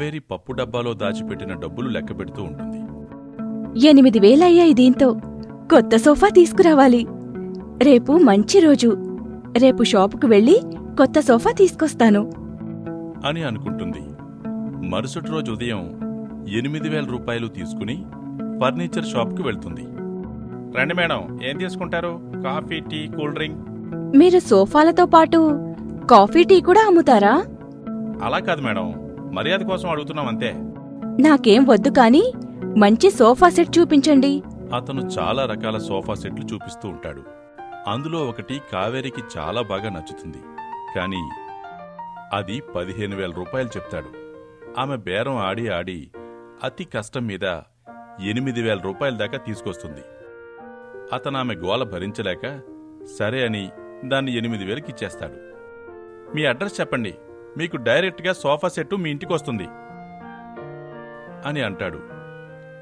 కావేరి పప్పు డబ్బాలో దాచిపెట్టిన డబ్బులు లెక్క పెడుతూ ఉంటుంది. ఎనిమిది వేలయ్యాయి దీంతో కొత్త సోఫా తీసుకురావాలి. రేపు మంచి రోజు. రేపు షాపుకు వెళ్ళి కొత్త సోఫా తీసుకొస్తాను. అని అనుకుంటుంది. మరుసటి రోజు ఉదయం ఎనిమిది వేల రూపాయలు తీసుకుని ఫర్నిచర్ షాప్కి వెళ్తుంది. రండి మేడం ఏం తీసుకుంటారు? Coffee tea cool drink? మీరు సోఫాలతో పాటు కాఫీ టీ కూడా అమ్ముతారా? అలా కాదు మేడం. మర్యాద కోసం అడుగుతున్నాం అంతే. నాకేం వద్దు కానీ మంచి సోఫా సెట్ చూపించండి. అతను చాలా రకాల సోఫా సెట్లు చూపిస్తూ ఉంటాడు. అందులో ఒకటి కావేరికి చాలా బాగా నచ్చుతుంది. కానీ అది పదిహేను వేల రూపాయలు చెప్తాడు. ఆమె బేరం ఆడి ఆడి అతి కష్టం మీద ఎనిమిది వేల రూపాయల దాకా తీసుకొస్తుంది. అతను ఆమె గోల భరించలేక సరే అని దాన్ని ఎనిమిది వేలకి ఇచ్చేస్తాడు. మీ అడ్రస్ చెప్పండి. మీకు డైరెక్ట్గా సోఫా సెట్టు మీ ఇంటికి వస్తుంది అని అంటాడు.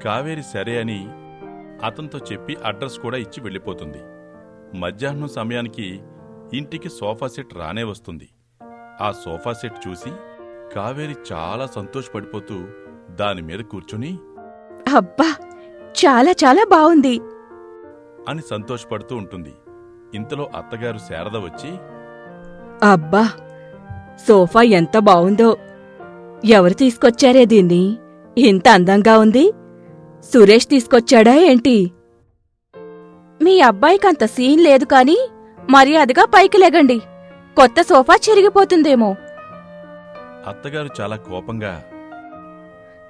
కావేరి సరే అని అతనితో చెప్పి అడ్రస్ కూడా ఇచ్చి వెళ్ళిపోతుంది. మధ్యాహ్నం సమయానికి ఇంటికి సోఫా సెట్ రానే వస్తుంది. ఆ సోఫా సెట్ చూసి కావేరి చాలా సంతోషపడిపోతూ దాని మీద కూర్చుని అబ్బా! చాలా చాలా బావుంది. అని సంతోషపడుతూ ఉంటుంది. ఇంతలో అత్తగారు శారద వచ్చి అబ్బా! సోఫా ఎంత బావుందో ఎవరు తీసుకొచ్చారే దీన్ని? ఇంత అందంగా ఉంది. సురేష్ తీసుకొచ్చాడా ఏంటి? మీ అబ్బాయికంత సీన్ లేదు కాని మర్యాదగా పైకి లెగండి. కొత్త సోఫా చెరిగిపోతుందేమో. అత్తగారు చాలా కోపంగా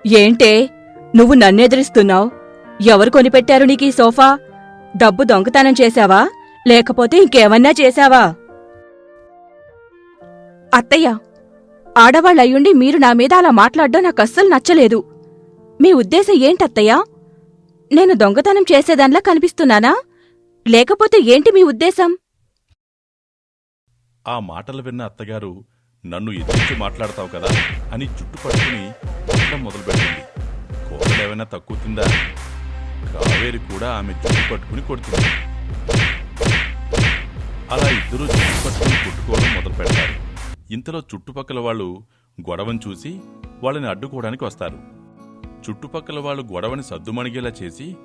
ఏంటే? నువ్వు నన్నెదిరిస్తున్నావు. ఎవరు కొనిపెట్టారు నీకీ సోఫా? డబ్బు దొంగతనం చేశావా? లేకపోతే ఇంకేమన్నా చేశావా? అత్తయ్య ఆడవాళ్ళయ్యుండి మీరు నా మీద అలా మాట్లాడడం నాకు అస్సలు నచ్చలేదు. మీ ఉద్దేశం ఏంటత్తయ్యా? నేను దొంగతనం చేసేదానిలా కనిపిస్తున్నానా? లేకపోతే ఏంటి మీ ఉద్దేశం? ఆ మాటలు విన్న అత్తగారు నన్ను ఎదిరించి మాట్లాడతావు కదా అని చుట్టుపట్టుకుని కొట్టడం మొదలుపెట్టింది. కోడలేమైనా తక్కువ తిందా? కావేరి కూడా ఆమె జుట్టు పట్టుకుని కొడుతుంది. అలా ఇద్దరూ జుట్టు పట్టుకుని కొట్టుకోవడం ఇంతలో చుట్టుపక్కల వాళ్ళు గొడవను చూసి వాళ్ళని అడ్డుకోవడానికి వస్తారు. చుట్టుపక్కల వాళ్ళు గొడవని సద్దుమణిగేలా చేసి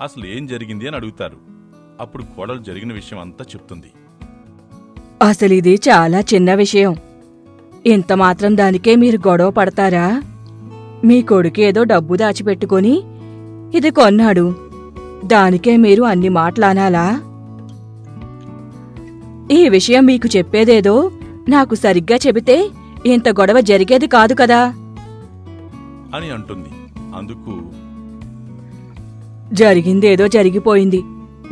అసలు ఏం జరిగింది అని అడుగుతారు. అప్పుడు కోడలు జరిగిన విషయం అంతా చెప్తుంది. అసలు ఇది చాలా చిన్న విషయం. ఇంత మాత్రం దానికే మీరు గొడవ పడతారా? మీ కొడుకు ఏదో డబ్బు దాచిపెట్టుకొని ఇది కొన్నాడు. దానికే మీరు అన్ని మాట్లానాలా ఈ విషయం మీకు చెప్పేదేదో నాకు సరిగ్గా చెబితే ఇంత గొడవ జరిగేది కాదు కదా. అని అంటుంది. అందుకు జరిగిందేదో జరిగిపోయింది.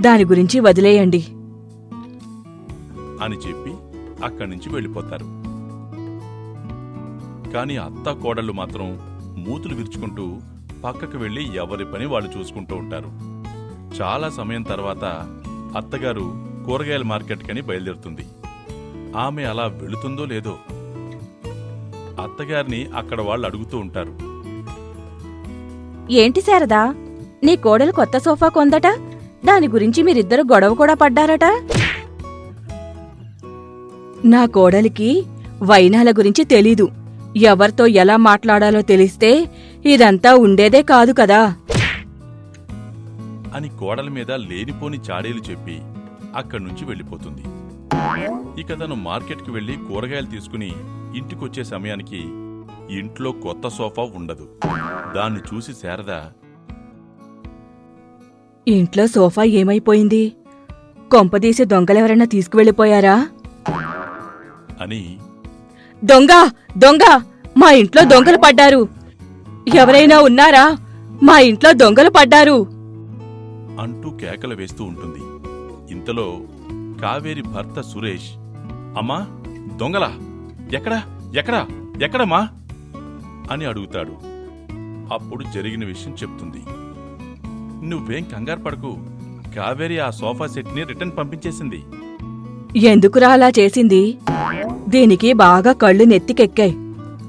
దాని గురించి వదిలేయండి. అని చెప్పి అక్కడి నుంచి వెళ్ళిపోతారు. కాని అత్త కోడళ్ళు మాత్రం మూతులు విరుచుకుంటూ పక్కకు వెళ్ళి ఎవరి పని వాళ్ళు చూసుకుంటూ ఉంటారు. చాలా సమయం తర్వాత అత్తగారు కూరగాయల మార్కెట్కని బయలుదేరుతుంది. ఆమె అలా వెళుతుందో లేదో అత్తగారిని అక్కడ వాళ్ళు అడుగుతూ ఉంటారు. ఏంటి శారదా? నీ కోడలు కొత్త సోఫా కొందట? దాని గురించి మీరిద్దరు గొడవ కూడా పడ్డారట? నా కోడలికి వైనాల గురించి తెలీదు. ఎవరితో ఎలా మాట్లాడాలో తెలిస్తే ఇదంతా ఉండేదే కాదు కదా. అని కోడల మీద లేనిపోని చాడీలు చెప్పి అక్కడి నుంచి వెళ్ళిపోతుంది. ఇక తను మార్కెట్కి వెళ్ళి కూరగాయలు తీసుకుని ఇంటికొచ్చే సమయానికి ఇంట్లో కొత్త సోఫా ఉండదు. దాన్ని చూసి శారద ఇంట్లో సోఫా ఏమైపోయింది? కొంపదీసి దొంగలెవరైనా తీసుకువెళ్ళిపోయారా? అని దొంగ దొంగ! మా ఇంట్లో దొంగలు పడ్డారు. ఎవరైనా ఉన్నారా? మా ఇంట్లో దొంగలు పడ్డారు. అంటూ కేకలు వేస్తూ ఉంటుంది. ఇంతలో కావేరి భర్త సురేష్. అమ్మా దొంగలా? ఎక్కడా? ఎక్కడా? ఎక్కడమ్మా? అని అడుగుతాడు. అప్పుడు జరిగిన విషయం చెప్తుంది. నువ్వేం కంగారు పడకు. కావేరి ఆ సోఫా సెట్ని రిటర్న్ పంపించేసింది. ఎందుకురా అలా చేసింది? దీనికి బాగా కళ్ళు నెత్తికెక్కాయి.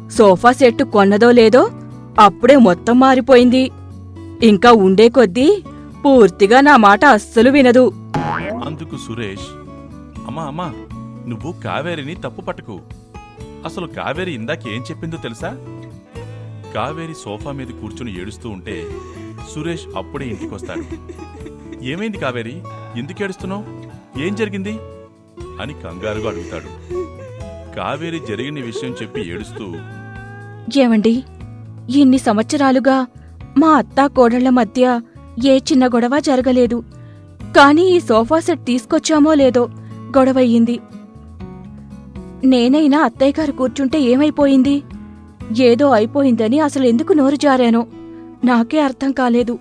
సోఫా సెట్టు కొన్నదో లేదో అప్పుడే మొత్తం మారిపోయింది. ఇంకా ఉండే కొద్దీ పూర్తిగా నా మాట అస్సలు వినదు. అందుకు సురేష్ అమ్మా అమ్మా నువ్వు కావేరిని తప్పు పట్టకు. అసలు కావేరి ఇందాకేం చెప్పిందో తెలుసా? కావేరి సోఫా మీద కూర్చుని ఏడుస్తూ ఉంటే సురేష్ అప్పుడే ఇంటికొస్తాడు. ఏమైంది కావేరి? ఎందుకు ఏడుస్తున్నావు? ఏం జరిగింది? అని కంగారుగా అడుగుతాడు. కావేరి జరిగిన విషయం చెప్పి ఏడుస్తూ ఏమండి ఇన్ని సంవత్సరాలుగా మా అత్తా కోడళ్ళ మధ్య ఏ చిన్న గొడవ జరగలేదు. కానీ ఈ సోఫా సెట్ తీసుకొచ్చామో లేదో గొడవయ్యింది. నేనైనా అత్తయ్య గారు కూర్చుంటే ఏమైపోయింది? ఏదో అయిపోయిందని అసలు ఎందుకు నోరు జారానో? నాకే అర్థం కాలేదు.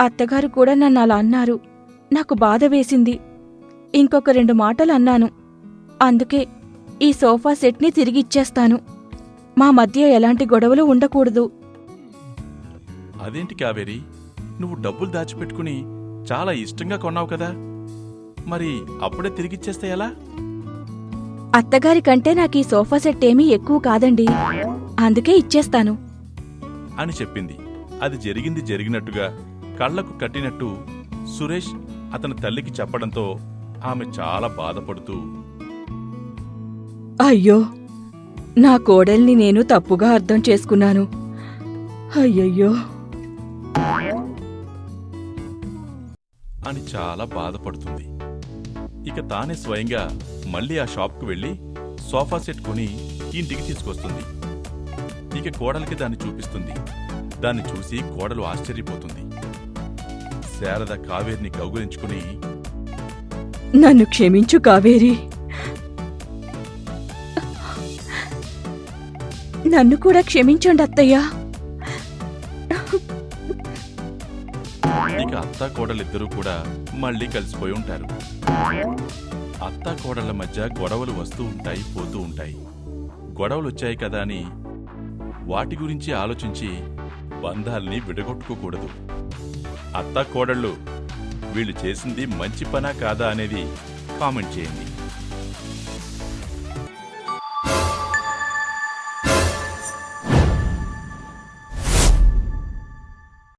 అత్తగారు కూడా నన్ను అలా అన్నారు. నాకు బాధ వేసింది. ఇంకొక రెండు మాటలు అన్నాను. అందుకే ఈ సోఫా సెట్ని తిరిగిచ్చేస్తాను మా మధ్య ఎలాంటి గొడవలు ఉండకూడదు. అదేంటి కావేరి? నువ్వు డబ్బులు దాచిపెట్టుకుని చాలా ఇష్టంగా కొన్నావు కదా? మరి అప్పుడే తిరిగిచ్చేస్తే ఎలా? అత్తగారి కంటే నాకు ఈ సోఫా సెట్ ఏమీ ఎక్కువ కాదండి. అందుకే ఇచ్చేస్తాను. అని చెప్పింది. అది జరిగింది జరిగినట్టుగా కళ్ళకు కట్టినట్టు సురేష్ అతని తల్లికి చెప్పడంతో ఆమె చాలా బాధపడుతూ అయ్యో నా కోడల్ని నేను తప్పుగా అర్థం చేసుకున్నాను. అయ్యయ్యో. అని చాలా బాధపడుతుంది. ఇక తానే స్వయంగా మళ్ళీ ఆ షాప్కు వెళ్ళి సోఫా సెట్ కొని ఇంటికి తీసుకొస్తుంది. ఇక కోడలికి దాన్ని చూపిస్తుంది. దాన్ని చూసి కోడలు ఆశ్చర్యపోతుంది. శారద కావేరిని కౌగులించుకుని నన్ను క్షమించు కావేరి. నన్ను కూడా క్షమించండి అత్తయ్యా. అత్తా కోడలిద్దరూ కూడా మళ్ళీ కలిసిపోయి ఉంటారు. అత్తా కోడళ్ళ మధ్య గొడవలు వస్తూ ఉంటాయి పోతూ ఉంటాయి. గొడవలు వచ్చాయి కదా అని వాటి గురించి ఆలోచించి బంధాల్ని విడగొట్టుకోకూడదు. అత్త కోడళ్ళు వీళ్ళు చేసింది మంచి పనా కాదా అనేది కామెంట్ చేయండి.